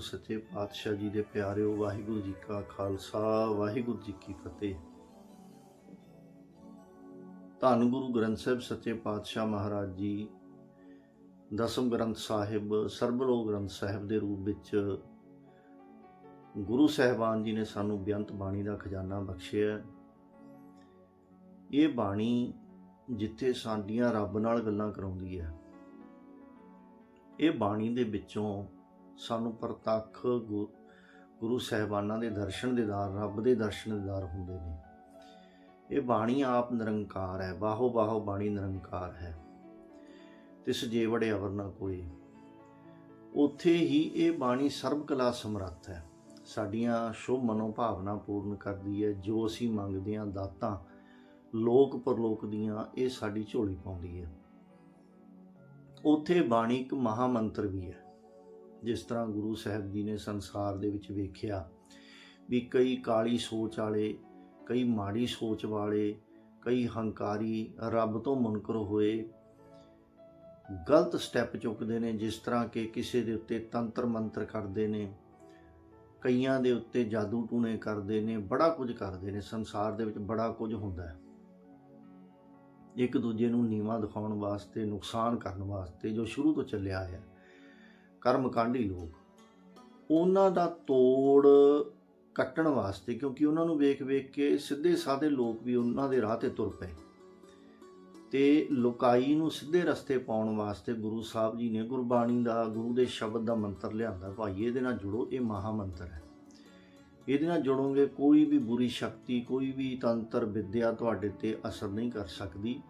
ਸੱਚੇ ਪਾਤਸ਼ਾਹ ਜੀ ਦੇ ਪਿਆਰਿਓ, ਵਾਹਿਗੁਰੂ ਜੀ ਕਾ ਖਾਲਸਾ, ਵਾਹਿਗੁਰੂ ਜੀ ਕੀ ਫਤਿਹ। ਧੰਨ ਗੁਰੂ ਗ੍ਰੰਥ ਸਾਹਿਬ ਸੱਚੇ ਪਾਤਸ਼ਾਹ ਮਹਾਰਾਜ ਜੀ, ਦਸਮ ਗ੍ਰੰਥ ਸਾਹਿਬ, ਸਰਬਲੋਕ ਗ੍ਰੰਥ ਸਾਹਿਬ ਦੇ ਰੂਪ ਵਿੱਚ ਗੁਰੂ ਸਾਹਿਬਾਨ ਜੀ ਨੇ ਸਾਨੂੰ ਬੇਅੰਤ ਬਾਣੀ ਦਾ ਖਜ਼ਾਨਾ ਬਖਸ਼ਿਆ ਇਹ ਬਾਣੀ ਜਿੱਥੇ ਸਾਡੀਆਂ ਰੱਬ ਨਾਲ ਗੱਲਾਂ ਕਰਾਉਂਦੀ ਹੈ। ਇਹ ਬਾਣੀ ਦੇ ਵਿੱਚੋਂ ਸਾਨੂੰ ਪ੍ਰਤੱਖ ਗੁ- ਗੁਰੂ ਸਾਹਿਬਾਨਾਂ ਦੇ ਦਰਸ਼ਨ ਦੇਦਾਰ ਰੱਬ ਦੇ ਦਰਸ਼ਨ ਦੇਦਾਰ ਹੁੰਦੇ ਨੇ। ਇਹ ਬਾਣੀ ਆਪ ਨਿਰੰਕਾਰ ਹੈ, ਬਾਹੋ ਬਾਹੋ ਬਾਣੀ ਨਿਰੰਕਾਰ ਹੈ। ਤਿਸ ਜੇ ਅਵਰ ਨਾ ਕੋਈ। ਉੱਥੇ ਹੀ ਇਹ ਬਾਣੀ ਸਰਬ ਕਲਾ ਸਮਰੱਥ ਹੈ। ਸਾਡੀਆਂ ਸ਼ੁਭ ਮਨੋ ਭਾਵਨਾ ਪੂਰਨ ਕਰਦੀ ਹੈ। ਜੋ ਅਸੀਂ ਮੰਗਦੇ ਹਾਂ ਦਾਤਾਂ, ਲੋਕ ਪਰਲੋਕ ਦੀਆਂ, ਇਹ ਸਾਡੀ ਝੋਲੀ ਪਾਉਂਦੀ ਹੈ। ਉੱਥੇ ਬਾਣੀ ਇੱਕ ਮਹਾ ਮੰਤਰ ਵੀ ਹੈ। ਜਿਸ ਤਰ੍ਹਾਂ ਗੁਰੂ ਸਾਹਿਬ ਜੀ ਨੇ ਸੰਸਾਰ ਦੇ ਵਿੱਚ ਵੇਖਿਆ ਵੀ ਕਈ ਕਾਲੀ ਸੋਚ ਵਾਲੇ, ਕਈ ਮਾੜੀ ਸੋਚ ਵਾਲੇ, ਕਈ ਹੰਕਾਰੀ ਰੱਬ ਤੋਂ ਮੁਨਕਰ ਹੋਏ ਗਲਤ ਸਟੈਪ ਚੁੱਕਦੇ ਨੇ, ਜਿਸ ਤਰ੍ਹਾਂ ਕਿ ਕਿਸੇ ਦੇ ਉੱਤੇ ਤੰਤਰ ਮੰਤਰ ਕਰਦੇ ਨੇ, ਕਈਆਂ ਦੇ ਉੱਤੇ ਜਾਦੂ ਟੂਣੇ ਕਰਦੇ ਨੇ, ਬੜਾ ਕੁਝ ਕਰਦੇ ਨੇ, ਸੰਸਾਰ ਦੇ ਵਿੱਚ ਬੜਾ ਕੁਝ ਹੁੰਦਾ ਹੈ। ਇੱਕ ਦੂਜੇ ਨੂੰ ਨੀਵਾ ਦਿਖਾਉਣ ਵਾਸਤੇ, ਨੁਕਸਾਨ ਕਰਨ ਵਾਸਤੇ ਜੋ ਸ਼ੁਰੂ ਤੋਂ ਚੱਲਿਆ ਹੈ। ਕਰਮਕਾਂਡੀ ਲੋਕ। ਉਹਨਾਂ ਦਾ ਤੋੜ ਕੱਟਣ ਵਾਸਤੇ ਕਿਉਂਕਿ ਉਹਨਾਂ ਨੂੰ ਵੇਖ ਵੇਖ ਕੇ ਸਿੱਧੇ ਸਾਦੇ ਲੋਕ ਵੀ ਉਹਨਾਂ ਦੇ ਰਾਹ ਤੇ ਤੁਰ ਪਏ। ਤੇ ਲੋਕਾਈ ਨੂੰ ਸਿੱਧੇ ਰਸਤੇ ਪਾਉਣ ਵਾਸਤੇ ਗੁਰੂ ਸਾਹਿਬ ਜੀ ਨੇ ਗੁਰਬਾਣੀ ਦਾ, ਗੁਰੂ ਦੇ ਸ਼ਬਦ ਦਾ ਮੰਤਰ ਲਿਆਂਦਾ, ਭਾਈ, ਇਹਦੇ ਨਾਲ ਜੁੜੋ, ਇਹ ਮਹਾ ਮੰਤਰ ਹੈ। ਇਹਦੇ ਨਾਲ ਜੁੜੋਗੇ ਕੋਈ ਵੀ ਬੁਰੀ ਸ਼ਕਤੀ, ਕੋਈ ਵੀ ਤੰਤਰ, ਵਿਦਿਆ ਤੁਹਾਡੇ ਤੇ ਅਸਰ ਨਹੀਂ ਕਰ ਸਕਦੀ।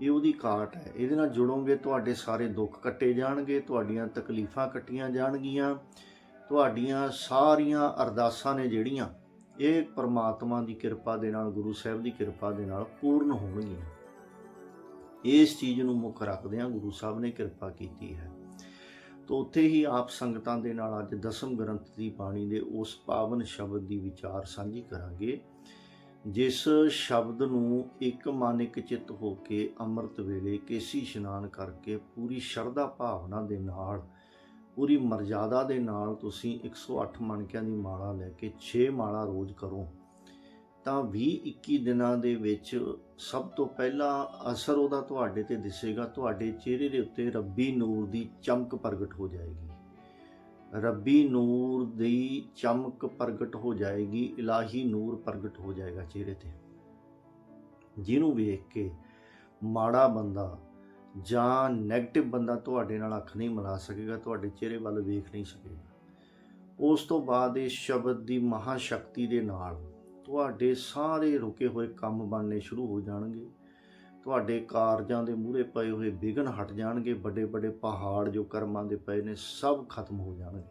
ਇਹ ਉਹਦੀ ਕਾਟ ਹੈ। ਇਹਦੇ ਨਾਲ ਜੁੜੋਗੇ, ਤੁਹਾਡੇ ਸਾਰੇ ਦੁੱਖ ਕੱਟੇ ਜਾਣਗੇ, ਤੁਹਾਡੀਆਂ ਤਕਲੀਫਾਂ ਕੱਟੀਆਂ ਜਾਣਗੀਆਂ, ਤੁਹਾਡੀਆਂ ਸਾਰੀਆਂ ਅਰਦਾਸਾਂ ਨੇ ਜਿਹੜੀਆਂ ਇਹ ਪਰਮਾਤਮਾ ਦੀ ਕਿਰਪਾ ਦੇ ਨਾਲ, ਗੁਰੂ ਸਾਹਿਬ ਦੀ ਕਿਰਪਾ ਦੇ ਨਾਲ ਪੂਰਨ ਹੋਣਗੀਆਂ। ਇਸ ਚੀਜ਼ ਨੂੰ ਮੁੱਖ ਰੱਖਦਿਆਂ ਗੁਰੂ ਸਾਹਿਬ ਨੇ ਕਿਰਪਾ ਕੀਤੀ ਹੈ। ਤੋ ਉੱਥੇ ਹੀ ਆਪ ਸੰਗਤਾਂ ਦੇ ਨਾਲ ਅੱਜ ਦਸਮ ਗ੍ਰੰਥ ਦੀ ਬਾਣੀ ਦੇ ਉਸ ਪਾਵਨ ਸ਼ਬਦ ਦੀ ਵਿਚਾਰ ਸਾਂਝੀ ਕਰਾਂਗੇ। ਜਿਸ ਸ਼ਬਦ ਨੂੰ ਇੱਕ ਮਨ ਇੱਕ ਚਿੱਤ ਹੋ ਕੇ ਅੰਮ੍ਰਿਤ ਵੇਲੇ ਕੇਸੀ ਇਸ਼ਨਾਨ ਕਰਕੇ ਪੂਰੀ ਸ਼ਰਧਾ ਭਾਵਨਾ ਦੇ ਨਾਲ, ਪੂਰੀ ਮਰਜ਼ਾਦਾ ਦੇ ਨਾਲ ਤੁਸੀਂ 108 ਮਣਕਿਆਂ ਦੀ ਮਾਲਾ ਲੈ ਕੇ 6 ਮਾਲਾ ਰੋਜ਼ ਕਰੋ, ਤਾਂ 20 21 ਦਿਨਾਂ ਦੇ ਵਿੱਚ ਸਭ ਤੋਂ ਪਹਿਲਾ ਅਸਰ ਉਹਦਾ ਤੁਹਾਡੇ ਤੇ ਦਿਸੇਗਾ, ਤੁਹਾਡੇ ਚਿਹਰੇ ਦੇ ਉੱਤੇ ਰੱਬੀ ਨੂਰ ਦੀ ਚਮਕ ਪ੍ਰਗਟ ਹੋ ਜਾਏਗੀ। ਰੱਬੀ ਨੂਰ ਦੀ ਚਮਕ ਪ੍ਰਗਟ ਹੋ ਜਾਏਗੀ, ਇਲਾਹੀ ਨੂਰ ਪ੍ਰਗਟ ਹੋ ਜਾਏਗਾ ਚਿਹਰੇ ਤੇ। ਜਿਹਨੂੰ ਵੇਖ ਕੇ ਮਾੜਾ ਬੰਦਾ ਜਾਂ 네ਗੇਟਿਵ ਬੰਦਾ ਤੁਹਾਡੇ ਨਾਲ ਅੱਖ ਨਹੀਂ ਮਿਲਾ ਸਕੇਗਾ, ਤੁਹਾਡੇ ਚਿਹਰੇ ਵੱਲ ਵੇਖ ਨਹੀਂ ਸਕੇਗਾ। ਉਸ ਤੋਂ ਬਾਅਦ ਇਸ ਸ਼ਬਦ ਦੀ ਮਹਾ ਸ਼ਕਤੀ ਦੇ ਨਾਲ ਤੁਹਾਡੇ ਸਾਰੇ ਰੁਕੇ ਹੋਏ ਕੰਮ ਬਣਨੇ ਸ਼ੁਰੂ ਹੋ ਜਾਣਗੇ। ਤੁਹਾਡੇ ਕਾਰਜਾਂ ਦੇ ਮੂਹਰੇ ਪਏ ਹੋਏ ਵਿਘਨ ਹਟ ਜਾਣਗੇ ਵੱਡੇ ਵੱਡੇ ਪਹਾੜ ਜੋ ਕਰਮਾਂ ਦੇ ਪਏ ਨੇ, ਸਭ ਖਤਮ ਹੋ ਜਾਣਗੇ।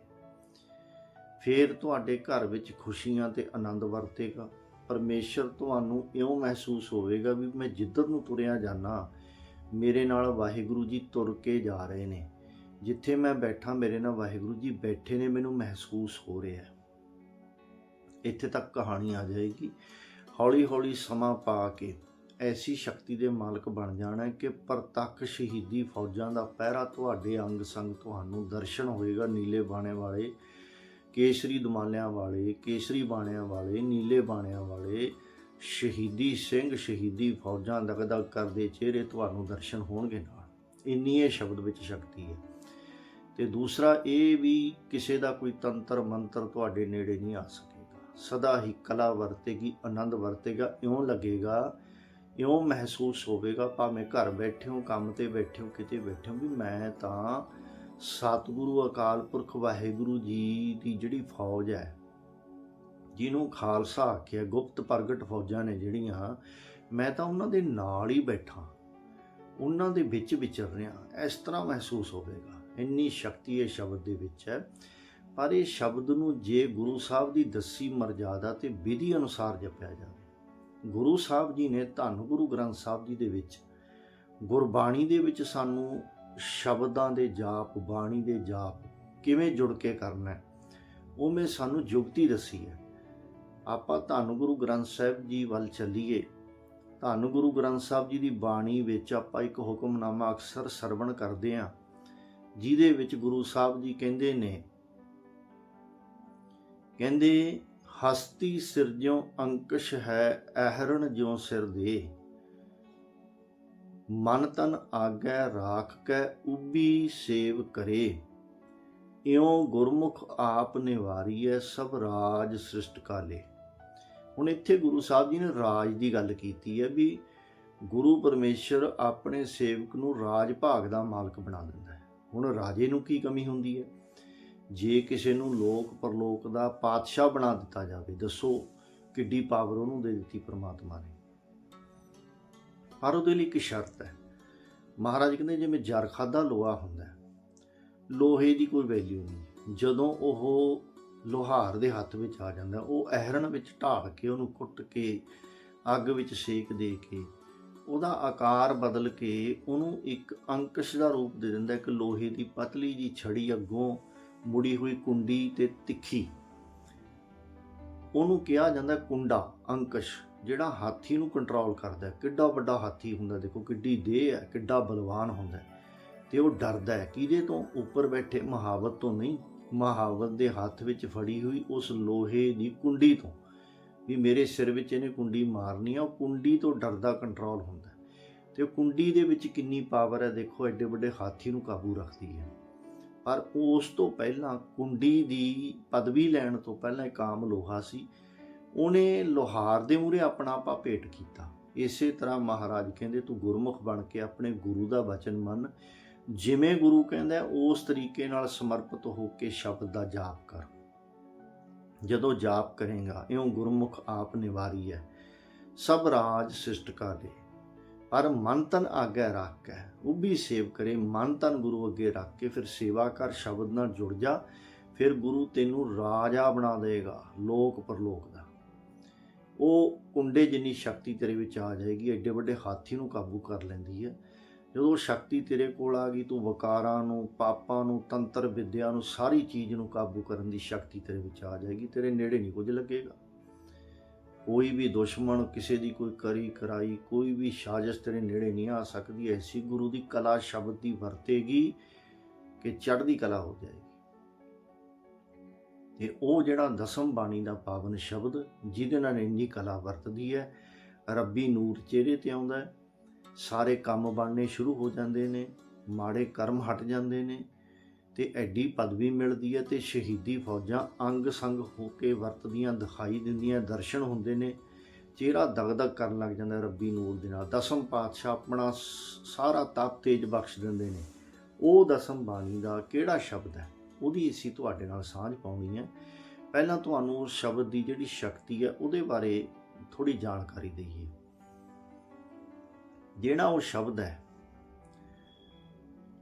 ਫਿਰ ਤੁਹਾਡੇ ਘਰ ਵਿੱਚ ਖੁਸ਼ੀਆਂ ਤੇ ਆਨੰਦ ਵਰਤੇਗਾ। ਪਰਮੇਸ਼ਰ ਤੁਹਾਨੂੰ ਇਉਂ ਮਹਿਸੂਸ ਹੋਵੇਗਾ ਵੀ ਮੈਂ ਜਿੱਧਰ ਨੂੰ ਤੁਰਿਆ ਜਾਣਾ ਮੇਰੇ ਨਾਲ ਵਾਹਿਗੁਰੂ ਜੀ ਤੁਰ ਕੇ ਜਾ ਰਹੇ ਨੇ। ਜਿੱਥੇ ਮੈਂ ਬੈਠਾ, ਮੇਰੇ ਨਾਲ ਵਾਹਿਗੁਰੂ ਜੀ ਬੈਠੇ ਨੇ, ਮੈਨੂੰ ਮਹਿਸੂਸ ਹੋ ਰਿਹਾ ਇੱਥੇ ਤੱਕ ਕਹਾਣੀ ਆ ਜਾਏਗੀ। ਹੌਲੀ ਹੌਲੀ ਸਮਾਂ ਪਾ ਕੇ ਐਸੀ ਸ਼ਕਤੀ ਦੇ ਮਾਲਕ ਬਣ ਜਾਣਾ ਕਿ ਪ੍ਰਤੱਖ ਸ਼ਹੀਦੀ ਫੌਜਾਂ ਦਾ ਪਹਿਰਾ ਤੁਹਾਡੇ ਅੰਗ ਸੰਗ ਤੁਹਾਨੂੰ ਦਰਸ਼ਨ ਹੋਏਗਾ। ਨੀਲੇ ਬਾਣੇ ਵਾਲੇ, ਕੇਸਰੀ ਦਮਾਲਿਆਂ ਵਾਲੇ, ਕੇਸਰੀ ਬਾਣਿਆਂ ਵਾਲੇ, ਨੀਲੇ ਬਾਣਿਆਂ ਵਾਲੇ, ਸ਼ਹੀਦੀ ਸਿੰਘ, ਸ਼ਹੀਦੀ ਫੌਜਾਂ ਦਗਦਗ ਕਰਦੇ ਚਿਹਰੇ ਤੁਹਾਨੂੰ ਦਰਸ਼ਨ ਹੋਣਗੇ ਨਾਲ। ਇੰਨੀ ਇਹ ਸ਼ਬਦ ਵਿੱਚ ਸ਼ਕਤੀ ਹੈ। ਤੇ ਦੂਸਰਾ, ਇਹ ਵੀ ਕਿਸੇ ਦਾ ਕੋਈ ਤੰਤਰ ਮੰਤਰ ਤੁਹਾਡੇ ਨੇੜੇ ਨਹੀਂ ਆ ਸਕੇਗਾ। ਸਦਾ ਹੀ ਕਲਾ ਵਰਤੇਗੀ, ਆਨੰਦ ਵਰਤੇਗਾ, ਇਉਂ ਲੱਗੇਗਾ ਇਉਂ ਮਹਿਸੂਸ ਹੋਵੇਗਾ, ਭਾਵੇਂ ਘਰ ਬੈਠੇ ਹੋ, ਕੰਮ ਤੇ ਬੈਠੇ ਹੋ, ਕਿਤੇ ਬੈਠੇ ਹੋ, ਵੀ ਮੈਂ ਤਾਂ ਸਤਿਗੁਰੂ ਅਕਾਲ ਪੁਰਖ ਵਾਹਿਗੁਰੂ ਜੀ ਦੀ ਜਿਹੜੀ ਫੌਜ ਹੈ, ਜਿਹਨੂੰ ਖਾਲਸਾ ਆਖਿਆ, ਗੁਪਤ ਪ੍ਰਗਟ ਫੌਜਾਂ ਨੇ ਜਿਹੜੀਆਂ, ਮੈਂ ਤਾਂ ਉਹਨਾਂ ਦੇ ਨਾਲ ਹੀ ਬੈਠਾ, ਉਹਨਾਂ ਦੇ ਵਿੱਚ ਵਿਚਰ ਰਿਹਾ। ਇਸ ਤਰ੍ਹਾਂ ਮਹਿਸੂਸ ਹੋਵੇਗਾ। ਇੰਨੀ ਸ਼ਕਤੀ ਇਹ ਸ਼ਬਦ ਦੇ ਵਿੱਚ ਹੈ। ਪਰ ਇਹ ਸ਼ਬਦ ਨੂੰ ਜੇ ਗੁਰੂ ਸਾਹਿਬ ਦੀ ਦੱਸੀ ਮਰਜ਼ਾਦਾ ਤੇ ਵਿਧੀ ਅਨੁਸਾਰ ਜਪਿਆ ਜਾਵੇ ਗੁਰੂ ਸਾਹਿਬ ਜੀ ਨੇ ਧੰਨ ਗੁਰੂ ਗ੍ਰੰਥ ਸਾਹਿਬ ਜੀ ਦੇ ਵਿੱਚ ਗੁਰਬਾਣੀ ਦੇ ਵਿੱਚ ਸਾਨੂੰ ਸ਼ਬਦਾਂ ਦੇ ਜਾਪ, ਬਾਣੀ ਦੇ ਜਾਪ ਕਿਵੇਂ ਜੁੜ ਕੇ ਕਰਨਾ ਹੈ, ਉਹ ਮੈਂ ਸਾਨੂੰ ਜੁਗਤੀ ਦੱਸੀ ਹੈ। ਆਪਾਂ ਧੰਨ ਗੁਰੂ ਗ੍ਰੰਥ ਸਾਹਿਬ ਜੀ ਵੱਲ ਚੱਲੀਏ, ਧੰਨ ਗੁਰੂ ਗ੍ਰੰਥ ਸਾਹਿਬ ਜੀ ਦੀ ਬਾਣੀ ਵਿੱਚ ਆਪਾਂ ਇੱਕ ਹੁਕਮਨਾਮਾ ਅਕਸਰ ਸਰਵਣ ਕਰਦੇ ਆਂ ਜਿਹਦੇ ਵਿੱਚ ਗੁਰੂ ਸਾਹਿਬ ਜੀ ਕਹਿੰਦੇ ਨੇ, ਕਹਿੰਦੇ ਹਸਤੀ ਸਿਰਜਿਓ ਅੰਕਸ਼ ਹੈ, ਅਹਰਣ ਜਿਉ ਸਿਰ ਦੇ ਮਨ ਤਨ ਆਗੈ ਰਾਖ ਕੈ, ਉਬੀ ਸੇਵ ਕਰੇ। ਇਉ ਗੁਰਮੁਖ ਆਪ ਨਿਵਾਰੀਐ, ਸਭ ਰਾਜ ਸ੍ਰਿਸ਼ਟ ਕਾਲੇ। ਹੁਣ ਇੱਥੇ ਗੁਰੂ ਸਾਹਿਬ ਜੀ ਨੇ ਰਾਜ ਦੀ ਗੱਲ ਕੀਤੀ ਹੈ ਵੀ ਗੁਰੂ ਪਰਮੇਸ਼ਰ ਆਪਣੇ ਸੇਵਕ ਨੂੰ ਰਾਜ ਭਾਗ ਦਾ ਮਾਲਕ ਬਣਾ ਦਿੰਦਾ ਹੈ। ਹੁਣ ਰਾਜੇ ਨੂੰ ਕੀ ਕਮੀ ਹੁੰਦੀ ਹੈ? ਜੇ ਕਿਸੇ ਨੂੰ ਲੋਕ ਪਰਲੋਕ ਦਾ ਪਾਤਸ਼ਾਹ ਬਣਾ ਦਿੱਤਾ ਜਾਵੇ, ਦੱਸੋ ਕਿੱਡੀ ਪਾਵਰ ਉਹਨੂੰ ਦੇ ਦਿੱਤੀ ਪ੍ਰਮਾਤਮਾ ਨੇ। ਪਰ ਉਹਦੇ ਲਈ ਇੱਕ ਸ਼ਰਤ ਹੈ। ਮਹਾਰਾਜ ਕਹਿੰਦੇ ਜਿਵੇਂ ਜਰ ਖਾਦਾ ਲੋਹਾ ਹੁੰਦਾ ਲੋਹੇ ਦੀ ਕੋਈ ਵੈਲਿਊ ਨਹੀਂ। ਜਦੋਂ ਉਹ ਲੋਹਾਰ ਦੇ ਹੱਥ ਵਿੱਚ ਆ ਜਾਂਦਾ, ਉਹ ਅਹਿਰਣ ਵਿੱਚ ਢਾਲ ਕੇ, ਉਹਨੂੰ ਕੁੱਟ ਕੇ, ਅੱਗ ਵਿੱਚ ਸੇਕ ਦੇ ਕੇ, ਉਹਦਾ ਆਕਾਰ ਬਦਲ ਕੇ ਉਹਨੂੰ ਇੱਕ ਅੰਕਸ਼ ਦਾ ਰੂਪ ਦੇ ਦਿੰਦਾ, ਇੱਕ ਲੋਹੇ ਦੀ ਪਤਲੀ ਜੀ ਛੜੀ ਅੱਗੋਂ ਮੁੜੀ ਹੋਈ ਕੁੰਡੀ ਤੇ ਤਿੱਖੀ ਉਹਨੂੰ ਕਿਹਾ ਜਾਂਦਾ ਕੁੰਡਾ, ਅੰਕਸ਼, ਜਿਹੜਾ ਹਾਥੀ ਨੂੰ ਕੰਟਰੋਲ ਕਰਦਾ ਹੈ। ਕਿੱਡਾ ਵੱਡਾ ਹਾਥੀ ਹੁੰਦਾ, ਦੇਖੋ ਕਿੱਡੀ ਦੇਹ ਹੈ, ਕਿੱਡਾ ਬਲਵਾਨ ਹੁੰਦਾ ਹੈ। ਤੇ ਉਹ ਡਰਦਾ ਹੈ, ਕਿਹਦੇ ਤੋਂ ਉੱਪਰ ਬੈਠੇ ਮਹਾਵਤ ਤੋਂ ਨਹੀਂ ਮਹਾਵਤ ਦੇ ਹੱਥ ਵਿੱਚ ਫੜੀ ਹੋਈ ਉਸ ਲੋਹੇ ਦੀ ਕੁੰਡੀ ਤੋਂ ਵੀ ਮੇਰੇ ਸਿਰ ਵਿੱਚ ਇਹਨੇ ਕੁੰਡੀ ਮਾਰਨੀ ਆ, ਉਹ ਕੁੰਡੀ ਤੋਂ ਡਰਦਾ ਕੰਟਰੋਲ ਹੁੰਦਾ ਹੈ। ਤੇ ਕੁੰਡੀ ਦੇ ਵਿੱਚ ਕਿੰਨੀ ਪਾਵਰ ਹੈ, ਦੇਖੋ ਐਡੇ ਵੱਡੇ ਹਾਥੀ ਨੂੰ ਕਾਬੂ ਰੱਖਦੀ ਹੈ ਪਰ ਉਸ ਤੋਂ ਪਹਿਲਾਂ ਕੁੰਡੀ ਦੀ ਪਦਵੀ ਲੈਣ ਤੋਂ ਪਹਿਲਾਂ ਕਾਮ ਲੋਹਾ ਸੀ। ਉਹਨੇ ਲੋਹਾਰ ਦੇ ਮੂਹਰੇ ਆਪਣਾ ਆਪਾ ਭੇਟ ਕੀਤਾ। ਇਸੇ ਤਰ੍ਹਾਂ ਮਹਾਰਾਜ ਕਹਿੰਦੇ, ਤੂੰ ਗੁਰਮੁਖ ਬਣ ਕੇ ਆਪਣੇ ਗੁਰੂ ਦਾ ਬਚਨ ਮੰਨ। ਜਿਵੇਂ ਗੁਰੂ ਕਹਿੰਦਾ, ਉਸ ਤਰੀਕੇ ਨਾਲ ਸਮਰਪਿਤ ਹੋ ਕੇ ਸ਼ਬਦ ਦਾ ਜਾਪ ਕਰ। ਜਦੋਂ ਜਾਪ ਕਰੇਗਾ, ਇਉਂ ਗੁਰਮੁਖ ਆਪ ਨਿਵਾਰੀ ਹੈ। ਸਭ ਰਾਜ ਸਿਸ਼ਟ ਦੇ ਪਰ ਮਨ ਤਨ ਆਗੇ ਰੱਖ ਕੇ ਉਹ ਵੀ ਸੇਵ ਕਰੇ, ਮਨ ਤਨ ਗੁਰੂ ਅੱਗੇ ਰੱਖ ਕੇ, ਫਿਰ ਸੇਵਾ ਕਰ, ਸ਼ਬਦ ਨਾਲ ਜੁੜ ਜਾ, ਫਿਰ ਗੁਰੂ ਤੈਨੂੰ ਰਾਜਾ ਬਣਾ ਦੇਗਾ, ਲੋਕ ਪਰਲੋਕ ਦਾ। ਉਹ ਕੁੰਡੇ ਜਿੰਨੀ ਸ਼ਕਤੀ ਤੇਰੇ ਵਿੱਚ ਆ ਜਾਏਗੀ, ਐਡੇ ਵੱਡੇ ਹਾਥੀ ਨੂੰ ਕਾਬੂ ਕਰ ਲੈਂਦੀ ਹੈ। ਜਦੋਂ ਸ਼ਕਤੀ ਤੇਰੇ ਕੋਲ ਆ ਗਈ, ਤੂੰ ਵਕਾਰਾਂ ਨੂੰ, ਪਾਪਾਂ ਨੂੰ, ਤੰਤਰ ਵਿਦਿਆ ਨੂੰ, ਸਾਰੀ ਚੀਜ਼ ਨੂੰ ਕਾਬੂ ਕਰਨ ਦੀ ਸ਼ਕਤੀ ਤੇਰੇ ਵਿੱਚ ਆ ਜਾਏਗੀ, ਤੇਰੇ ਨੇੜੇ ਨਹੀਂ ਕੁਝ ਲੱਗੇਗਾ। ਕੋਈ ਵੀ ਦੁਸ਼ਮਣ, ਕਿਸੇ ਦੀ ਕੋਈ ਕਰੀ ਕਰਾਈ, ਕੋਈ ਵੀ ਸਾਜ਼ਿਸ਼ ਤੇਰੇ ਨੇੜੇ ਨਹੀਂ ਆ ਸਕਦੀ, ਐਸੀ ਗੁਰੂ ਦੀ ਕਲਾ ਸ਼ਬਦ ਦੀ ਵਰਤੇਗੀ ਕਿ ਚੜ੍ਹਦੀ ਕਲਾ ਹੋ ਜਾਏਗੀ। ਤੇ ਉਹ ਜਿਹੜਾ ਦਸਮ ਬਾਣੀ ਦਾ ਪਾਵਨ ਸ਼ਬਦ, ਜਿਹਦੇ ਨਾਲ ਇੰਨੀ ਕਲਾ ਵਰਤਦੀ ਹੈ, ਰੱਬੀ ਨੂਰ ਚਿਹਰੇ ਤੇ ਆਉਂਦਾ ਹੈ, ਸਾਰੇ ਕੰਮ ਬਣਨੇ ਸ਼ੁਰੂ ਹੋ ਜਾਂਦੇ ਨੇ, ਮਾੜੇ ਕਰਮ ਹਟ ਜਾਂਦੇ ਨੇ ਤੇ ਐਡੀ ਪਦਵੀ ਮਿਲਦੀ ਹੈ ਤੇ ਸ਼ਹੀਦੀ ਫੌਜਾਂ ਅੰਗ ਸੰਗ ਹੋ ਕੇ ਵਰਤਦੀਆਂ, ਦਿਖਾਈ ਦਿੰਦੀਆਂ, ਦਰਸ਼ਨ ਹੁੰਦੇ ਨੇ। ਚਿਹਰਾ ਦਗਦਗ ਕਰਨ ਲੱਗ ਜਾਂਦਾ ਰੱਬੀ ਨੂਰ ਦੇ ਨਾਲ। ਦਸਮ ਪਾਤਸ਼ਾਹ ਆਪਣਾ ਸ- ਸਾਰਾ ਤਪ ਤੇਜ ਬਖਸ਼ ਦਿੰਦੇ ਨੇ। ਉਹ ਦਸਮ ਬਾਣੀ ਦਾ ਕਿਹੜਾ ਸ਼ਬਦ ਹੈ? ਉਹਦੀ ਅਸੀਂ ਤੁਹਾਡੇ ਨਾਲ ਸਾਂਝ ਪਾਉਣੀ ਹੈ। ਪਹਿਲਾਂ ਤੁਹਾਨੂੰ ਉਸ ਸ਼ਬਦ ਦੀ ਜਿਹੜੀ ਸ਼ਕਤੀ ਹੈ, ਉਹਦੇ ਬਾਰੇ ਥੋੜੀ ਜਾਣਕਾਰੀ ਦਈਏ। ਜਿਹੜਾ ਉਹ ਸ਼ਬਦ ਹੈ,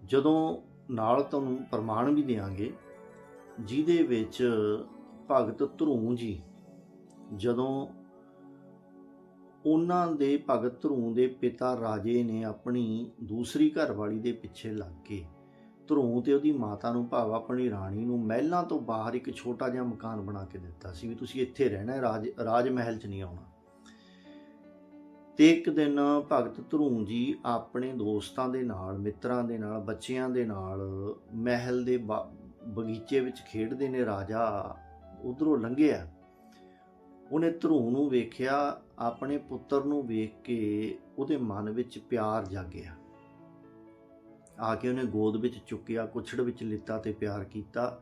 ਜਦੋਂ ਨਾਲ ਤੁਹਾਨੂੰ ਪ੍ਰਮਾਣ ਵੀ ਦੇਾਂਗੇ ਜਿਹਦੇ ਵਿੱਚ ਭਗਤ ਧਰੂ ਜੀ, ਜਦੋਂ ਉਹਨਾਂ ਦੇ ਭਗਤ ਧਰੂ ਦੇ ਪਿਤਾ ਰਾਜੇ ਨੇ ਆਪਣੀ ਦੂਸਰੀ ਘਰਵਾਲੀ ਦੇ ਪਿੱਛੇ ਲੱਗ ਕੇ ਧਰੂ ਤੇ ਉਹਦੀ ਮਾਤਾ ਨੂੰ ਭਾਵ ਆਪਣੀ ਰਾਣੀ ਨੂੰ ਮਹਿਲਾਂ ਤੋਂ ਬਾਹਰ ਇੱਕ ਛੋਟਾ ਜਿਹਾ ਮਕਾਨ ਬਣਾ ਕੇ ਦਿੱਤਾ ਸੀ ਵੀ ਤੁਸੀਂ ਇੱਥੇ ਰਹਿਣਾ, ਰਾਜ ਰਾਜ ਮਹਿਲ 'ਚ ਨਹੀਂ ਆਉਣਾ। ਤੇ ਇੱਕ ਦਿਨ ਭਗਤ ਧਰੂ ਜੀ ਆਪਣੇ ਦੋਸਤਾਂ ਦੇ ਨਾਲ, ਮਿੱਤਰਾਂ ਦੇ ਨਾਲ, ਬੱਚਿਆਂ ਦੇ ਨਾਲ ਮਹਿਲ ਦੇ ਬਾ- ਬਗੀਚੇ ਵਿੱਚ ਖੇਡਦੇ ਨੇ ਰਾਜਾ। ਉਧਰੋਂ ਲੰਘਿਆ। ਉਹਨੇ ਧਰੂ ਨੂੰ ਵੇਖਿਆ, ਆਪਣੇ ਪੁੱਤਰ ਨੂੰ ਵੇਖ ਕੇ ਉਹਦੇ ਮਨ ਵਿੱਚ ਪਿਆਰ ਜਾਗਿਆ। ਆ ਕੇ ਉਹਨੇ ਗੋਦ ਵਿੱਚ ਚੁੱਕਿਆ, ਕੁਛੜ ਵਿੱਚ ਲਿੱਤਾ ਤੇ ਪਿਆਰ ਕੀਤਾ।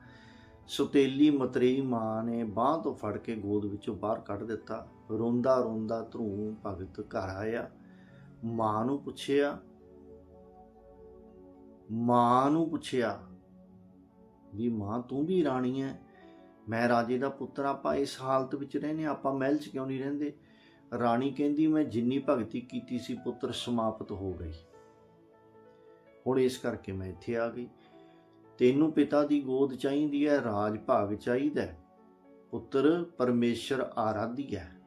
ਸੁਤੇਲੀ ਮਤਰੇਈ ਮਾਂ ਨੇ ਬਾਹ ਤੋਂ ਫੜ ਕੇ ਗੋਦ ਵਿੱਚੋਂ ਬਾਹਰ ਕੱਢ ਦਿੱਤਾ। ਰੋਂਦਾ ਰੋਂਦਾ ਧਰੂ ਭਗਤ ਘਰ ਆਇਆ। ਮਾਂ ਨੂੰ ਪੁੱਛਿਆ ਮਾਂ ਨੂੰ ਪੁੱਛਿਆ ਵੀ ਮਾਂ ਤੂੰ ਵੀ ਰਾਣੀ ਹੈ ਮੈਂ ਰਾਜੇ ਦਾ ਪੁੱਤਰ ਆਪਾਂ ਇਸ ਹਾਲਤ ਵਿੱਚ ਰਹਿੰਦੇ ਹਾਂ, ਆਪਾਂ ਮਹਿਲ 'ਚ ਕਿਉਂ ਨਹੀਂ ਰਹਿੰਦੇ? ਰਾਣੀ ਕਹਿੰਦੀ ਮੈਂ ਜਿੰਨੀ ਭਗਤੀ ਕੀਤੀ ਸੀ ਪੁੱਤਰ ਸਮਾਪਤ ਹੋ ਗਈ। ਹੁਣ ਇਸ ਕਰਕੇ ਮੈਂ ਇੱਥੇ ਆ ਗਈ। ਤੈਨੂੰ ਪਿਤਾ ਦੀ ਗੋਦ ਚਾਹੀਦੀ ਹੈ ਰਾਜ ਭਾਗ ਚਾਹੀਦਾ ਹੈ ਪੁੱਤਰ, ਪਰਮੇਸ਼ਰ ਆਰਾਧੀ ਹੈ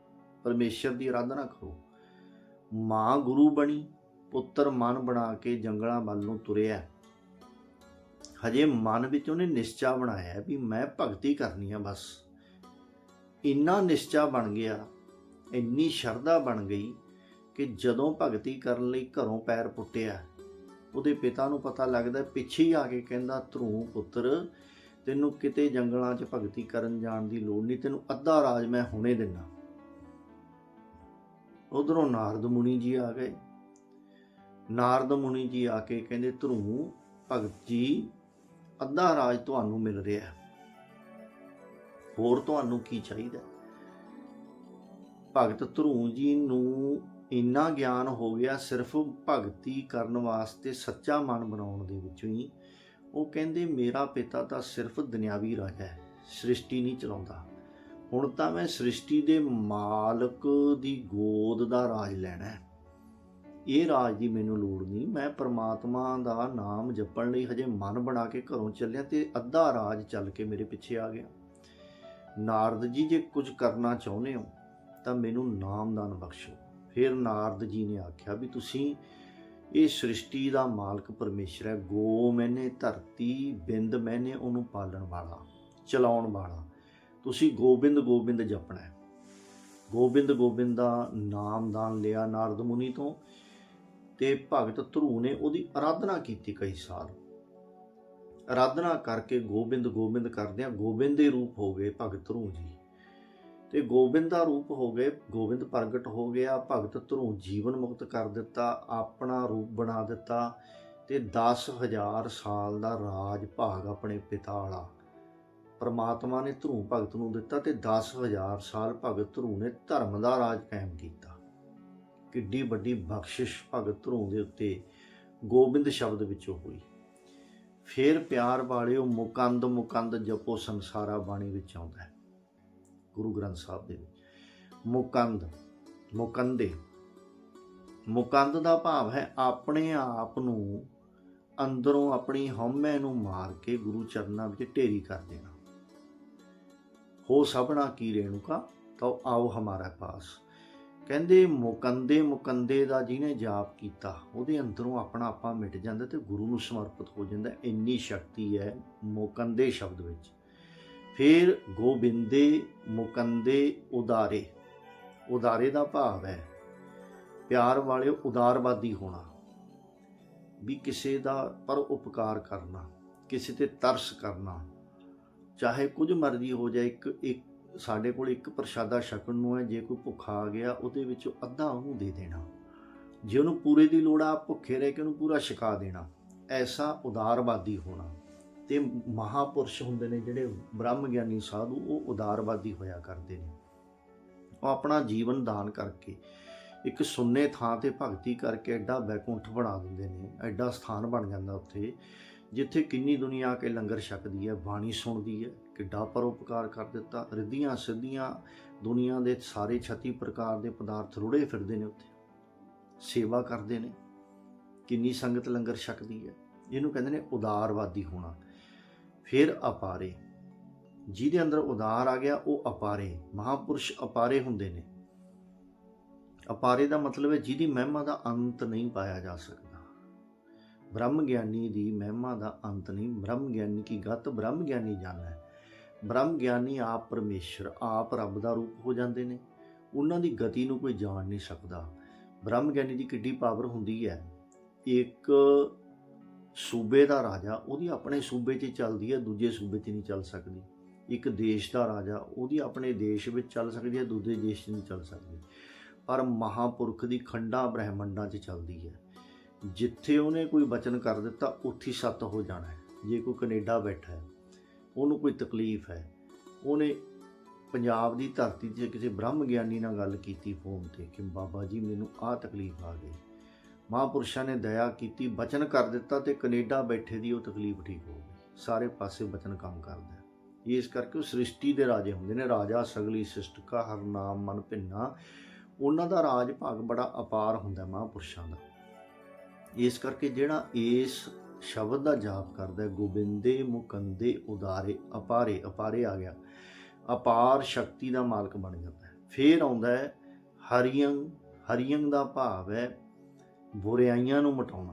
ਪਰਮੇਸ਼ਰ ਦੀ ਆਰਾਧਨਾ ਕਰੋ। ਮਾਂ ਗੁਰੂ ਬਣੀ, ਪੁੱਤਰ ਮਨ ਬਣਾ ਕੇ ਜੰਗਲਾਂ ਵੱਲ ਨੂੰ ਤੁਰਿਆ। ਹਜੇ ਮਨ ਵਿੱਚ ਉਹਨੇ ਨਿਸ਼ਚਾ ਬਣਾਇਆ ਵੀ ਮੈਂ ਭਗਤੀ ਕਰਨੀ ਆ ਬਸ। ਇੰਨਾ ਨਿਸ਼ਚਾ ਬਣ ਗਿਆ, ਇੰਨੀ ਸ਼ਰਧਾ ਬਣ ਗਈ ਕਿ ਜਦੋਂ ਭਗਤੀ ਕਰਨ ਲਈ ਘਰੋਂ ਪੈਰ ਪੁੱਟਿਆ ਉਹਦੇ ਪਿਤਾ ਨੂੰ ਪਤਾ ਲੱਗਦਾ ਪਿੱਛੇ ਹੀ ਆ ਕੇ ਕਹਿੰਦਾ, ਧਰੂ ਪੁੱਤਰ, ਤੈਨੂੰ ਕਿਤੇ ਜੰਗਲਾਂ 'ਚ ਭਗਤੀ ਕਰਨ ਜਾਣ ਦੀ ਲੋੜ ਨਹੀਂ, ਤੈਨੂੰ ਅੱਧਾ ਰਾਜ ਮੈਂ ਹੁਣੇ ਦਿੰਨਾ। ਉਧਰੋਂ ਨਾਰਦ ਮੁਨੀ ਜੀ ਆ ਗਏ। ਨਾਰਦ ਮੁਨੀ ਜੀ ਆ ਕੇ ਕਹਿੰਦੇ, ਧਰੂ, ਭਗਤ ਜੀ, ਅੱਧਾ ਰਾਜ ਤੁਹਾਨੂੰ ਮਿਲ ਰਿਹਾ ਹੋਰ ਤੁਹਾਨੂੰ ਕੀ ਚਾਹੀਦਾ ਭਗਤ ਧਰੂ ਜੀ ਨੂੰ ਇੰਨਾ ਗਿਆਨ ਹੋ ਗਿਆ ਸਿਰਫ ਭਗਤੀ ਕਰਨ ਵਾਸਤੇ ਸੱਚਾ ਮਨ ਬਣਾਉਣ ਦੇ ਵਿੱਚੋਂ ਹੀ। ਉਹ ਕਹਿੰਦੇ, ਮੇਰਾ ਪਿਤਾ ਤਾਂ ਸਿਰਫ ਦੁਨਿਆਵੀ ਰਾਜਾ ਹੈ, ਸ੍ਰਿਸ਼ਟੀ ਨਹੀਂ ਚਲਾਉਂਦਾ। ਹੁਣ ਤਾਂ ਮੈਂ ਸ੍ਰਿਸ਼ਟੀ ਦੇ ਮਾਲਕ ਦੀ ਗੋਦ ਦਾ ਰਾਜ ਲੈਣਾ ਹੈ। ਇਹ ਰਾਜ ਦੀ ਮੈਨੂੰ ਲੋੜ ਨਹੀਂ। ਮੈਂ ਪ੍ਰਮਾਤਮਾ ਦਾ ਨਾਮ ਜਪਣ ਲਈ ਹਜੇ ਮਨ ਬਣਾ ਕੇ ਘਰੋਂ ਚੱਲਿਆ ਤੇ ਅੱਧਾ ਰਾਜ ਚੱਲ ਕੇ ਮੇਰੇ ਪਿੱਛੇ ਆ ਗਿਆ। ਨਾਰਦ ਜੀ, ਜੇ ਕੁਝ ਕਰਨਾ ਚਾਹੁੰਦੇ ਹੋ, ਤਾਂ ਮੈਨੂੰ ਨਾਮਦਾਨ ਬਖਸ਼ੋ। ਫਿਰ ਨਾਰਦ ਜੀ ਨੇ ਆਖਿਆ ਵੀ ਤੁਸੀਂ ਇਹ ਸ੍ਰਿਸ਼ਟੀ ਦਾ ਮਾਲਕ ਪਰਮੇਸ਼ਰ ਹੈ ਗੋ ਮੈਨੇ ਧਰਤੀ, ਬਿੰਦ ਮੈਨੇ ਉਹਨੂੰ ਪਾਲਣ ਵਾਲਾ, ਚਲਾਉਣ ਵਾਲਾ। ਤੁਸੀਂ ਗੋਬਿੰਦ ਗੋਬਿੰਦ ਜਪਣਾ ਹੈ। ਗੋਬਿੰਦ ਗੋਬਿੰਦ ਦਾ ਨਾਮਦਾਨ ਲਿਆ ਨਾਰਦ ਮੁਨੀ ਤੋਂ ਤੇ ਭਗਤ ਧਰੂ ਨੇ ਉਹਦੀ ਆਰਾਧਨਾ ਕੀਤੀ ਕਈ ਸਾਲ। ਆਰਾਧਨਾ ਕਰਕੇ ਗੋਬਿੰਦ ਗੋਬਿੰਦ ਕਰਦਿਆਂ ਗੋਬਿੰਦ ਦੇ ਰੂਪ ਹੋ ਗਏ ਭਗਤ ਧਰੂ ਜੀ। ਤੇ ਗੋਬਿੰਦ ਦਾ ਰੂਪ ਹੋ ਗਏ, ਗੋਬਿੰਦ ਪ੍ਰਗਟ ਹੋ ਗਿਆ, ਭਗਤ ਧਰੂ ਜੀਵਨ ਮੁਕਤ ਕਰ ਦਿੱਤਾ, ਆਪਣਾ ਰੂਪ ਬਣਾ ਦਿੱਤਾ ਤੇ 10000 ਸਾਲ ਦਾ ਰਾਜ ਭਾਗ ਆਪਣੇ ਪਿਤਾ ਵਾਲਾ। ਪਰਮਾਤਮਾ ਨੇ ਧਰੂ ਭਗਤ ਨੂੰ ਦਿੱਤਾ ਤੇ 10000 ਸਾਲ ਭਗਤ ਧਰੂ ਨੇ ਧਰਮ ਦਾ ਰਾਜ ਕਾਇਮ ਕੀਤਾ। ਕਿੱਡੀ ਵੱਡੀ ਬਖਸ਼ਿਸ਼ ਭਗਤ ਧਰੂ ਦੇ ਉੱਤੇ ਗੋਬਿੰਦ ਸ਼ਬਦ ਵਿੱਚੋਂ ਹੋਈ। ਫੇਰ ਪਿਆਰ ਵਾਲਿਓ ਮੁਕੰਦ ਮੁਕੰਦ ਜਪੋ ਸੰਸਾਰਾ ਬਾਣੀ ਵਿੱਚ ਆਉਂਦਾ ਹੈ। ਗੁਰੂ ਗ੍ਰੰਥ ਸਾਹਿਬ ਦੇ ਵਿੱਚ। ਮੁਕੰਦ, ਮੁਕੰਦੇ। ਮੁਕੰਦ ਦਾ ਭਾਵ ਹੈ ਆਪਣੇ ਆਪ ਨੂੰ ਅੰਦਰੋਂ ਆਪਣੀ ਹਉਮੈ ਨੂੰ ਮਾਰ ਕੇ ਗੁਰੂ ਚਰਨਾਂ ਵਿੱਚ ਢੇਰੀ ਕਰ ਦੇਣਾ। ਹੋ ਸਭਨਾ ਕੀ ਰੇਣੂਕਾ ਤੋ ਆਓ ਹਮਾਰਾ ਪਾਸ। ਕਹਿੰਦੇ ਮੁਕੰਦੇ ਮੁਕੰਦੇ ਦਾ ਜਿਹਨੇ ਜਾਪ ਕੀਤਾ, ਉਹਦੇ ਅੰਦਰੋਂ ਆਪਣਾ ਆਪਾ ਮਿਟ ਜਾਂਦਾ ਤੇ ਗੁਰੂ ਨੂੰ ਸਮਰਪਿਤ ਹੋ ਜਾਂਦਾ। ਇੰਨੀ ਸ਼ਕਤੀ ਹੈ ਮੁਕੰਦੇ ਸ਼ਬਦ ਵਿੱਚ। ਫਿਰ ਗੋਬਿੰਦੇ ਮੁਕੰਦੇ ਉਦਾਰੇ। ਉਦਾਰੇ ਦਾ ਭਾਵ ਹੈ, ਪਿਆਰ ਵਾਲੇ ਉਦਾਰਵਾਦੀ ਹੋਣਾ। ਵੀ ਕਿਸੇ ਦਾ ਪਰ ਉਪਕਾਰ ਕਰਨਾ, ਕਿਸੇ ਤੇ ਤਰਸ ਕਰਨਾ। ਚਾਹੇ ਕੁਝ ਮਰਜ਼ੀ ਹੋ ਜਾਏ, ਇੱਕ ਇੱਕ, ਸਾਡੇ ਕੋਲ ਇੱਕ ਪ੍ਰਸ਼ਾਦਾ ਛਕਣ ਨੂੰ ਹੈ, ਜੇ ਕੋਈ ਭੁੱਖਾ ਆ ਗਿਆ, ਉਹਦੇ ਵਿੱਚੋਂ ਅੱਧਾ ਉਹਨੂੰ ਦੇ ਦੇਣਾ। ਜੇ ਉਹਨੂੰ ਪੂਰੇ ਦੀ ਲੋੜ ਆ, ਭੁੱਖੇ ਰਹਿ ਕੇ ਉਹਨੂੰ ਪੂਰਾ ਛਕਾ ਦੇਣਾ। ਐਸਾ ਉਦਾਰਵਾਦੀ ਹੋਣਾ। ਤੇ ਮਹਾਪੁਰਸ਼ ਹੁੰਦੇ ਨੇ ਜਿਹੜੇ ਬ੍ਰਹਮ ਗਿਆਨੀ ਸਾਧੂ, ਉਹ ਉਦਾਰਵਾਦੀ ਹੋਇਆ ਕਰਦੇ ਨੇ। ਉਹ ਆਪਣਾ ਜੀਵਨ ਦਾਨ ਕਰਕੇ ਇੱਕ ਸੁੰਨੇ ਥਾਂ ਤੇ ਭਗਤੀ ਕਰਕੇ ਐਡਾ ਬੈਕੁੰਠ ਬਣਾ ਦਿੰਦੇ ਨੇ, ਐਡਾ ਸਥਾਨ ਬਣ ਜਾਂਦਾ ਉੱਥੇ, ਜਿੱਥੇ ਕਿੰਨੀ ਦੁਨੀਆ ਆ ਕੇ ਲੰਗਰ ਛਕਦੀ ਹੈ, ਬਾਣੀ ਸੁਣਦੀ ਹੈ, ਕਿੱਡਾ ਪਰਉਪਕਾਰ ਕਰ ਦਿੱਤਾ, ਰਿੱਧੀਆਂ ਸਿੱਧੀਆਂ ਦੁਨੀਆ ਦੇ ਸਾਰੇ 36 ਪ੍ਰਕਾਰ ਦੇ ਪਦਾਰਥ ਰੁੜੇ ਫਿਰਦੇ ਨੇ ਉੱਥੇ। ਸੇਵਾ ਕਰਦੇ ਨੇ, ਕਿੰਨੀ ਸੰਗਤ ਲੰਗਰ ਛਕਦੀ ਹੈ। ਇਹਨੂੰ ਕਹਿੰਦੇ ਨੇ ਉਦਾਰਵਾਦੀ ਹੋਣਾ। ਫਿਰ ਅਪਾਰੇ। ਜਿਹਦੇ ਅੰਦਰ ਉਦਾਰ ਆ ਗਿਆ, ਉਹ ਅਪਾਰੇ। ਮਹਾਪੁਰਸ਼ ਅਪਾਰੇ ਹੁੰਦੇ ਨੇ। ਅਪਾਰੇ ਦਾ ਮਤਲਬ ਹੈ ਜਿਹਦੀ ਮਹਿਮਾ ਦਾ ਅੰਤ ਨਹੀਂ ਪਾਇਆ ਜਾ ਸਕਦਾ। ਬ੍ਰਹਮ ਗਿਆਨੀ ਦੀ ਮਹਿਮਾ ਦਾ ਅੰਤ ਨਹੀਂ। ਬ੍ਰਹਮ ਗਿਆਨੀ ਕੀ ਗਤ? ਬ੍ਰਹਮ ਗਿਆਨੀ ਜਾਣਾ ਹੈ। ਬ੍ਰਹਮ ਗਿਆਨੀ ਆਪ ਪਰਮੇਸ਼ਰ, ਆਪ ਰੱਬ ਦਾ ਰੂਪ ਹੋ ਜਾਂਦੇ ਨੇ। ਉਹਨਾਂ ਦੀ ਗਤੀ ਨੂੰ ਕੋਈ ਜਾਣ ਨਹੀਂ ਸਕਦਾ। ਬ੍ਰਹਮ ਗਿਆਨੀ ਦੀ ਕਿੱਡੀ ਪਾਵਰ ਹੁੰਦੀ ਹੈ। ਇੱਕ ਸੂਬੇ ਦਾ ਰਾਜਾ, ਉਹਦੀ ਆਪਣੇ ਸੂਬੇ 'ਚ ਚੱਲਦੀ ਹੈ, ਦੂਜੇ ਸੂਬੇ 'ਚ ਨਹੀਂ ਚੱਲ ਸਕਦੀ। ਇੱਕ ਦੇਸ਼ ਦਾ ਰਾਜਾ, ਉਹਦੀ ਆਪਣੇ ਦੇਸ਼ ਵਿੱਚ ਚੱਲ ਸਕਦੀ ਹੈ, ਦੂਜੇ ਦੇਸ਼ 'ਚ ਨਹੀਂ ਚੱਲ ਸਕਦੀ। ਪਰ ਮਹਾਪੁਰਖ ਦੀ ਖੰਡਾ ਬ੍ਰਹਿਮੰਡਾਂ 'ਚ ਚੱਲਦੀ ਹੈ। ਜਿੱਥੇ ਉਹਨੇ ਕੋਈ ਬਚਨ ਕਰ ਦਿੱਤਾ, ਉੱਥੇ ਸੱਤ ਹੋ ਜਾਣਾ ਹੈ। ਜੇ ਕੋਈ ਕੈਨੇਡਾ ਬੈਠਾ ਹੈ, ਉਹਨੂੰ ਕੋਈ ਤਕਲੀਫ ਹੈ, ਉਹਨੇ ਪੰਜਾਬ ਦੀ ਧਰਤੀ 'ਤੇ ਕਿਸੇ ਬ੍ਰਹਮ ਗਿਆਨੀ ਨਾਲ ਗੱਲ ਕੀਤੀ ਫੋਨ ਤੇ ਕਿ ਬਾਬਾ ਜੀ, ਮੈਨੂੰ ਆਹ ਤਕਲੀਫ ਆ ਗਈ। ਮਹਾਪੁਰਸ਼ਾਂ ਨੇ ਦਇਆ ਕੀਤੀ, ਬਚਨ ਕਰ ਦਿੱਤਾ ਤੇ ਕੈਨੇਡਾ ਬੈਠੇ ਦੀ ਉਹ ਤਕਲੀਫ ਠੀਕ ਹੋ ਗਈ। ਸਾਰੇ ਪਾਸੇ ਬਚਨ ਕੰਮ ਕਰਦਾ ਹੈ। ਇਸ ਕਰਕੇ ਉਹ ਸ੍ਰਿਸ਼ਟੀ ਦੇ ਰਾਜੇ ਹੁੰਦੇ ਨੇ। ਰਾਜਾ, ਸਗਲੀ ਸ੍ਰਿਸ਼ਟ ਕਾ ਹਰ ਨਾਮ ਮਨ ਭਿੰਨਾ, ਉਹਨਾਂ ਦਾ ਰਾਜ ਭਾਗ ਬੜਾ ਅਪਾਰ ਹੁੰਦਾ ਮਹਾਪੁਰਸ਼ਾਂ ਦਾ। ਇਸ ਕਰਕੇ ਜਿਹੜਾ ਇਸ ਸ਼ਬਦ ਦਾ ਜਾਪ ਕਰਦਾ ਗੋਬਿੰਦੇ ਮੁਕੰਦੇ ਉਦਾਰੇ, ਅਪਾਰੇ ਅਪਾਰੇ ਆ ਗਿਆ। ਅਪਾਰ ਸ਼ਕਤੀ ਦਾ ਮਾਲਕ ਬਣ ਜਾਂਦਾ ਹੈ। ਫੇਰ ਆਉਂਦਾ ਹੈ, ਹਰੀਅੰ ਹਰੀਅੰ ਦਾ ਭਾਵ ਹੈ ਬੁਰਾਈਆਂ ਨੂੰ ਮਟਾਉਣਾ।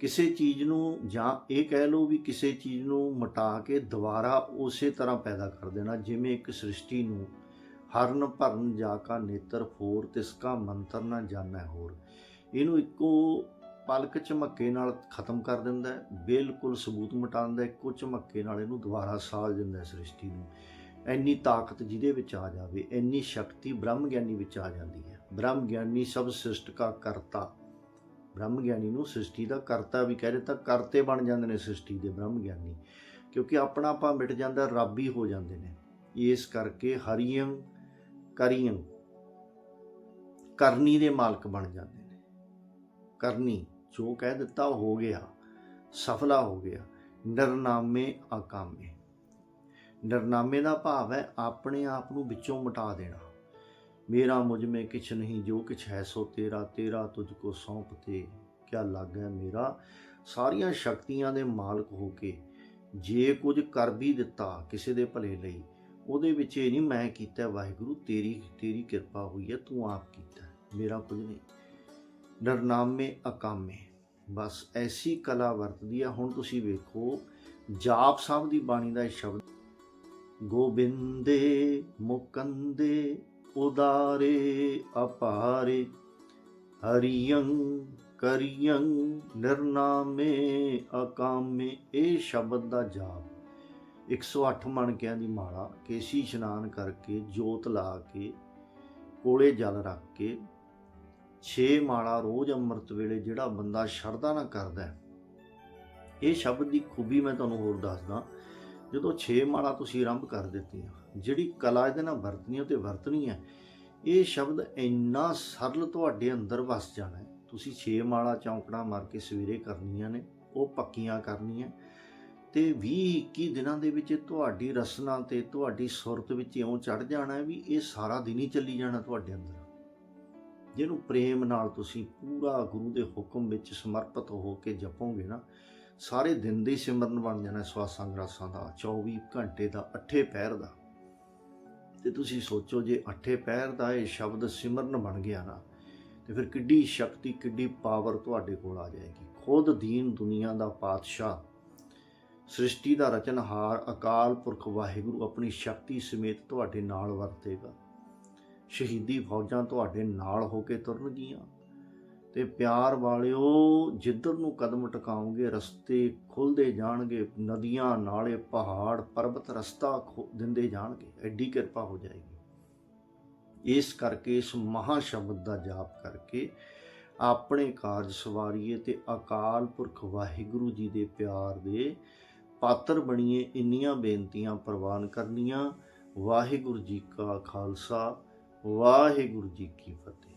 ਕਿਸੇ ਚੀਜ਼ ਨੂੰ ਜਾਂ ਇਹ ਕਹਿ ਲਓ ਵੀ ਕਿਸੇ ਚੀਜ਼ ਨੂੰ ਮਟਾ ਕੇ ਦੁਬਾਰਾ ਉਸੇ ਤਰ੍ਹਾਂ ਪੈਦਾ ਕਰ ਦੇਣਾ, ਜਿਵੇਂ ਇੱਕ ਸ੍ਰਿਸ਼ਟੀ ਨੂੰ ਹਰਨ ਭਰਨ ਜਾ ਕਾ ਨੇਤਰ ਫੋਰ ਤਿਸ ਕਾ ਮੰਤਰ ਨਾ ਜਾਣੈ ਹੋਰ। ਇਹਨੂੰ ਇੱਕੋ ਪਲਕ ਝਮੱਕੇ ਨਾਲ ਖਤਮ ਕਰ ਦਿੰਦਾ ਬਿਲਕੁਲ ਸਬੂਤ ਮਿਟਾ ਦਿੰਦਾ ਇੱਕੋ ਝਮੱਕੇ ਨਾਲ ਇਹਨੂੰ ਦੁਬਾਰਾ ਸਾਜ ਦਿੰਦਾ ਸ੍ਰਿਸ਼ਟੀ ਨੂੰ। ਇੰਨੀ ਤਾਕਤ ਜਿਹਦੇ ਵਿੱਚ ਆ ਜਾਵੇ, ਇੰਨੀ ਸ਼ਕਤੀ ਬ੍ਰਹਮ ਗਿਆਨੀ ਵਿੱਚ ਆ ਜਾਂਦੀ ਹੈ। ਬ੍ਰਹਮ ਗਿਆਨੀ ਸਭ ਸ੍ਰਿਸ਼ਟ ਕਾ ਕਰਤਾ। ਬ੍ਰਹਮ ਗਿਆਨੀ ਨੂੰ ਸ੍ਰਿਸ਼ਟੀ ਦਾ ਕਰਤਾ ਵੀ ਕਹਿ ਦਿੱਤਾ ਕਰਤੇ ਬਣ ਜਾਂਦੇ ਨੇ ਸ੍ਰਿਸ਼ਟੀ ਦੇ ਬ੍ਰਹਮ ਗਿਆਨੀ ਕਿਉਂਕਿ ਆਪਣਾ ਆਪਾ ਮਿਟ ਜਾਂਦਾ, ਰੱਬ ਹੀ ਹੋ ਜਾਂਦੇ ਨੇ। ਇਸ ਕਰਕੇ ਹਰੀਅੰ ਕਰੀਅੰ ਕਰਨੀ ਦੇ ਮਾਲਕ ਬਣ ਜਾਂਦੇ ਨੇ। ਕਰਨੀ, ਜੋ ਕਹਿ ਦਿੱਤਾ ਹੋ ਗਿਆ, ਸਫਲਾ ਹੋ ਗਿਆ। ਨਰਨਾਮੇ ਅਕਾਮੇ ਨਰਨਾਮੇ ਦਾ ਭਾਵ ਹੈ ਆਪਣੇ ਆਪ ਨੂੰ ਵਿੱਚੋਂ ਮਿਟਾ ਦੇਣਾ। ਮੇਰਾ ਮੁਝ ਮੇ ਕਿਛ ਨਹੀਂ, ਜੋ ਕਿਛ ਹੈ ਸੋ ਤੇਰਾ ਤੇਰਾ ਤੁਝ ਕੋ ਸੌਂਪ ਤੇ। ਕਿਆ ਲੱਗੈ ਮੇਰਾ? ਸਾਰੀਆਂ ਸ਼ਕਤੀਆਂ ਦੇ ਮਾਲਕ ਹੋ ਕੇ ਜੇ ਕੁਝ ਕਰ ਵੀ ਦਿੱਤਾ ਕਿਸੇ ਦੇ ਭਲੇ ਲਈ, ਉਹਦੇ ਵਿੱਚ ਇਹ ਨਹੀਂ ਮੈਂ ਕੀਤਾ, ਵਾਹਿਗੁਰੂ, ਤੇਰੀ ਤੇਰੀ ਕਿਰਪਾ ਹੋਈ ਹੈ, ਤੂੰ ਆਪ ਕੀਤਾ। ਮੇਰਾ ਕੁਝ ਨਹੀਂ। ਨਰਨਾਮੇ ਅਕਾਮੇ। ਬਸ ਐਸੀ ਕਲਾ ਵਰਤਦੀ ਆ, ਹੁਣ ਤੁਸੀਂ ਵੇਖੋ, ਜਾਪ ਸਾਹਿਬ ਦੀ ਬਾਣੀ ਦਾ ਇਹ ਸ਼ਬਦ। ਗੋਬਿੰਦੇ, ਮੁਕੰਦੇ ਉਦਾਰੇ ਅਪਾਰੇ ਹਰੀਯੰ ਕਰੀਯੰ ਨਿਰਨਾਮੇ ਅਕਾਮੇ, ਇਹ ਸ਼ਬਦ ਦਾ ਜਾਪ। 108 ਮਣਕਿਆਂ ਦੀ ਮਾਲਾ ਕੇਸੀ ਇਸ਼ਨਾਨ ਕਰਕੇ ਜੋਤ ਲਾ ਕੇ, ਕੋਲੇ ਜਲ ਰੱਖ ਕੇ 6 ਮਾਲਾ ਰੋਜ਼ ਅੰਮ੍ਰਿਤ ਵੇਲੇ ਜਿਹੜਾ ਬੰਦਾ ਸ਼ਰਧਾ ਨਾਲ ਕਰਦਾ ਇਹ ਸ਼ਬਦ ਦੀ ਖੂਬੀ ਮੈਂ ਤੁਹਾਨੂੰ ਹੋਰ ਦੱਸਦਾ। ਜਦੋਂ 6 ਮਾਲਾ ਤੁਸੀਂ ਆਰੰਭ ਕਰ ਦਿੱਤੀਆਂ ਜਿਹੜੀ ਕਲਾ ਇਹਦੇ ਨਾਲ ਵਰਤਣੀ ਹੈ ਤੇ ਵਰਤਣੀ ਹੈ। ਇਹ ਸ਼ਬਦ ਇੰਨਾ ਸਰਲ ਤੁਹਾਡੇ ਅੰਦਰ ਵਸ ਜਾਣਾ ਹੈ। ਤੁਸੀਂ 6 ਮਾਲਾ ਚੌਂਕੜਾ ਮਾਰ ਕੇ ਸਵੇਰੇ ਕਰਨੀਆਂ ਨੇ, ਉਹ ਪੱਕੀਆਂ ਕਰਨੀਆਂ। ਤੇ 20 21 ਦਿਨਾਂ ਦੇ ਵਿੱਚ ਤੁਹਾਡੀ ਰਸਨਾ ਤੇ ਤੁਹਾਡੀ ਸੁਰਤ ਵਿੱਚ ਇਉਂ ਚੜ ਜਾਣਾ ਵੀ ਇਹ ਸਾਰਾ ਦਿਨ ਹੀ ਚੱਲੀ ਜਾਣਾ ਤੁਹਾਡੇ ਅੰਦਰ। ਜਿਹਨੂੰ ਪ੍ਰੇਮ ਨਾਲ ਤੁਸੀਂ ਪੂਰਾ ਗੁਰੂ ਦੇ ਹੁਕਮ ਵਿੱਚ ਸਮਰਪਿਤ ਹੋ ਕੇ ਜਪੋਗੇ ਨਾ, ਸਾਰੇ ਦਿਨ ਦੇ ਸਿਮਰਨ ਬਣ ਜਾਣਾ ਸਵਾਸਾਂ ਗਰਾਸਾਂ ਦਾ 24 ਘੰਟੇ ਦਾ, ਅੱਠੇ ਪਹਿਰ ਦਾ। ਤੇ ਤੁਸੀਂ ਸੋਚੋ ਜੇ ਅੱਠੇ ਪਹਿਰ ਦਾ ਇਹ ਸ਼ਬਦ ਸਿਮਰਨ ਬਣ ਗਿਆ ਨਾ, ਤੇ ਫਿਰ ਕਿੱਡੀ ਸ਼ਕਤੀ, ਕਿੱਡੀ ਪਾਵਰ ਤੁਹਾਡੇ ਕੋਲ ਆ ਜਾਏਗੀ। ਖੁਦ ਦੀਨ ਦੁਨੀਆ ਦਾ ਪਾਤਸ਼ਾਹ, ਸ੍ਰਿਸ਼ਟੀ ਦਾ ਰਚਨਹਾਰ ਅਕਾਲ ਪੁਰਖ ਵਾਹਿਗੁਰੂ ਆਪਣੀ ਸ਼ਕਤੀ ਸਮੇਤ ਤੁਹਾਡੇ ਨਾਲ ਵਰਤੇਗਾ। ਸ਼ਹੀਦੀ ਫੌਜਾਂ ਤੁਹਾਡੇ ਨਾਲ ਹੋ ਕੇ ਤੁਰਨਗੀਆਂ। ਤੇ ਪਿਆਰ ਵਾਲਿਓ, ਜਿੱਧਰ ਨੂੰ ਕਦਮ ਟਿਕਾਉਂਗੇ, ਰਸਤੇ ਖੁੱਲਦੇ ਜਾਣਗੇ, ਨਦੀਆਂ ਨਾਲੇ ਪਹਾੜ, ਪਰਬਤ ਰਸਤਾ ਖੋ- ਦਿੰਦੇ ਜਾਣਗੇ। ਐਡੀ ਕਿਰਪਾ ਹੋ ਜਾਏਗੀ। ਇਸ ਕਰਕੇ, ਇਸ ਮਹਾ ਸ਼ਬਦ ਦਾ ਜਾਪ ਕਰਕੇ ਆਪਣੇ ਕਾਰਜ ਸਵਾਰੀਏ ਤੇ ਅਕਾਲ ਪੁਰਖ ਵਾਹਿਗੁਰੂ ਜੀ ਦੇ ਪਿਆਰ ਦੇ ਪਾਤਰ ਬਣੀਏ ਇੰਨੀਆਂ ਬੇਨਤੀਆਂ ਪ੍ਰਵਾਨ ਕਰਨੀਆਂ। ਵਾਹਿਗੁਰੂ ਜੀ ਕਾ ਖਾਲਸਾ, ਵਾਹਿਗੁਰੂ ਜੀ ਕੀ ਫਤਿਹ।